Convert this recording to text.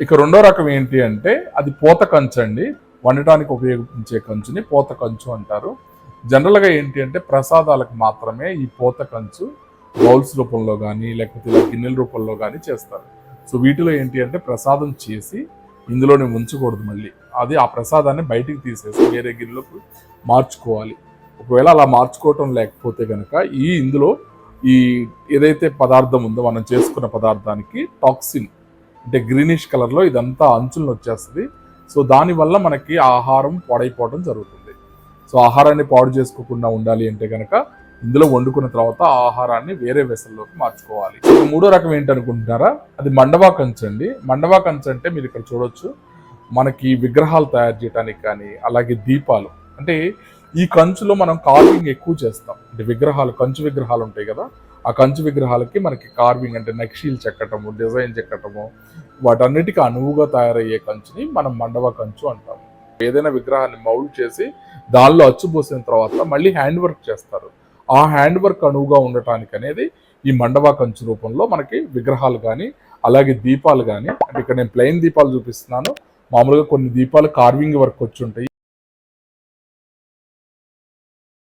ఇక రెండో రకం ఏంటి అంటే అది పూత కంచు అండి. వండటానికి ఉపయోగించే కంచుని పూత కంచు అంటారు. జనరల్గా ఏంటి అంటే ప్రసాదాలకు మాత్రమే ఈ పూత కంచు బౌల్స్ రూపంలో కానీ లేకపోతే ఇలా గిన్నెల రూపంలో కానీ చేస్తారు. సో వీటిలో ఏంటి అంటే ప్రసాదం చేసి ఇందులోనే ఉంచకూడదు మళ్ళీ. అది ఆ ప్రసాదాన్ని బయటికి తీసేసి వేరే గిన్నెలోకి మార్చుకోవాలి. ఒకవేళ అలా మార్చుకోవటం లేకపోతే కనుక ఈ ఇందులో ఈ ఏదైతే పదార్థం ఉందో మనం చేసుకున్న పదార్థానికి టాక్సిన్ అంటే గ్రీనిష్ కలర్లో ఇదంతా అంచులను వచ్చేస్తుంది. సో దానివల్ల మనకి ఆహారం పాడైపోవడం జరుగుతుంది. సో ఆహారాన్ని పాడు చేసుకోకుండా ఉండాలి అంటే కనుక ఇందులో వండుకున్న తర్వాత ఆ ఆహారాన్ని వేరే వెసల్లోకి మార్చుకోవాలి. మూడో రకం ఏంటనుకుంటున్నారా? అది మండవా కంచు అండి. మండవా కంచు అంటే మీరు ఇక్కడ చూడొచ్చు. మనకి విగ్రహాలు తయారు చేయడానికి కానీ అలాగే దీపాలు. అంటే ఈ కంచులో మనం కార్వింగ్ ఎక్కువ చేస్తాం. అంటే విగ్రహాలు కంచు విగ్రహాలు ఉంటాయి కదా. ఆ కంచు విగ్రహాలకి మనకి కార్వింగ్ అంటే నక్షీలు చెక్కటము డిజైన్ చెక్కటము వాటన్నిటికీ అనువుగా తయారయ్యే కంచుని మనం మండవ కంచు అంటాము ఏదైనా విగ్రహాన్ని మౌల్డ్ చేసి దానిలో అచ్చుపోసిన తర్వాత మళ్ళీ హ్యాండ్ వర్క్ చేస్తారు. ఆ హ్యాండ్ వర్క్ అనువుగా ఉండటానికి అనేది ఈ మండవ కంచు రూపంలో మనకి విగ్రహాలు కానీ అలాగే దీపాలు కానీ అంటే ఇక్కడ నేను ప్లెయిన్ దీపాలు చూపిస్తున్నాను. మామూలుగా కొన్ని దీపాలు కార్వింగ్ వర్క్ వచ్చి ఉంటాయి.